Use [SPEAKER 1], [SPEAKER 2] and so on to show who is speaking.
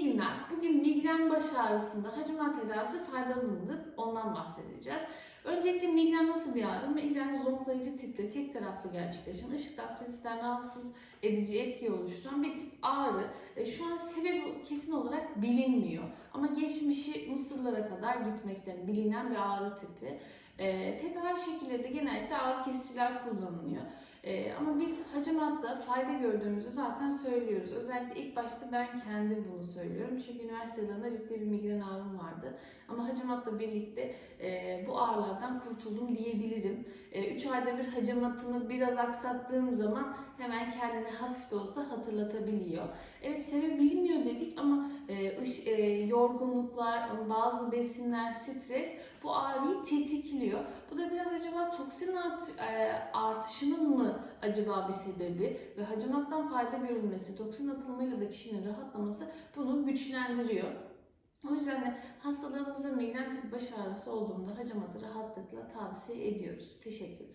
[SPEAKER 1] İyi günler. Bugün migren baş ağrısında hacamat tedavisi faydalı mıdır? Ondan bahsedeceğiz. Öncelikle migren nasıl bir ağrı? Migren zonklayıcı tipte tek taraflı gerçekleşen ışıktan sesten rahatsız edici etki oluşturan bir tip ağrı. E, Şu an sebebi kesin olarak bilinmiyor. Ama geçmişi Mısırlara kadar gitmekten bilinen bir ağrı tipi. E, tedavi şekilleri de genellikle ağrı kesiciler kullanılıyor. E, ama biz hacamatta fayda gördüğümüzü zaten söylüyoruz. Özellikle ilk başta ben kendim bunu söylüyorum. Çünkü üniversite yıllarında ciddi bir migren ağrım vardı. Ama hacamatla birlikte e, bu ağrılardan kurtuldum diyebilirim. 3 ayda bir hacamatımı biraz aksattığım zaman hemen kendini hafif de olsa hatırlatabiliyor. Evet sebebi bilinmiyor dedik ama e, ış, e, yorgunluklar, bazı besinler, stres bu ağrıyı tetikliyor. Bu da biraz acaba toksin e, artışının acaba bir sebebi ve hacamattan fayda görülmesi, toksin atılımıyla da kişinin rahatlaması bunu güçlendiriyor. O yüzden de hastalarımıza migren tipi baş ağrısı olduğunda hacamatı rahatlıkla tavsiye ediyoruz. Teşekkürler.